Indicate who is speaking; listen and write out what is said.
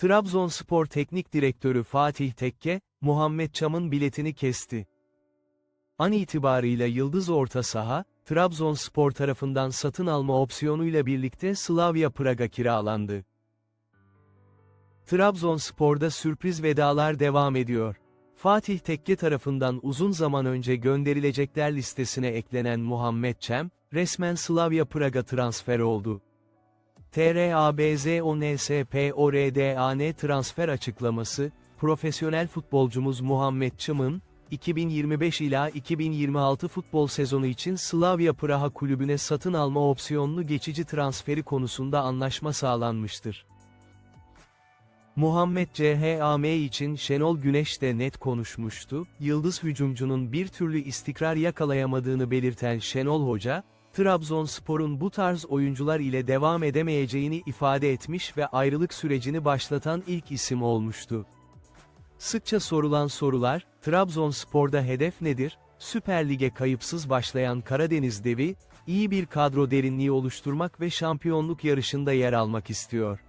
Speaker 1: Trabzonspor Teknik Direktörü Fatih Tekke, Muhammed Çam'ın biletini kesti. An itibarıyla Yıldız Orta Saha, Trabzonspor tarafından satın alma opsiyonuyla birlikte Slavia Praga kiralandı. Trabzonspor'da sürpriz vedalar devam ediyor. Fatih Tekke tarafından uzun zaman önce gönderilecekler listesine eklenen Muhammed Çem, resmen Slavia Praga transfer oldu. TRABZONSPORDAN transfer açıklaması, profesyonel futbolcumuz Muhammed Çım'ın, 2025 ila 2026 futbol sezonu için Slavia Praha kulübüne satın alma opsiyonlu geçici transferi konusunda anlaşma sağlanmıştır. Muhammed CHAM için Şenol Güneş de net konuşmuştu, yıldız hücumcunun bir türlü istikrar yakalayamadığını belirten Şenol Hoca, Trabzonspor'un bu tarz oyuncular ile devam edemeyeceğini ifade etmiş ve ayrılık sürecini başlatan ilk isim olmuştu. Sıkça sorulan sorular, Trabzonspor'da hedef nedir? Süper Lig'e kayıpsız başlayan Karadeniz Devi, iyi bir kadro derinliği oluşturmak ve şampiyonluk yarışında yer almak istiyor.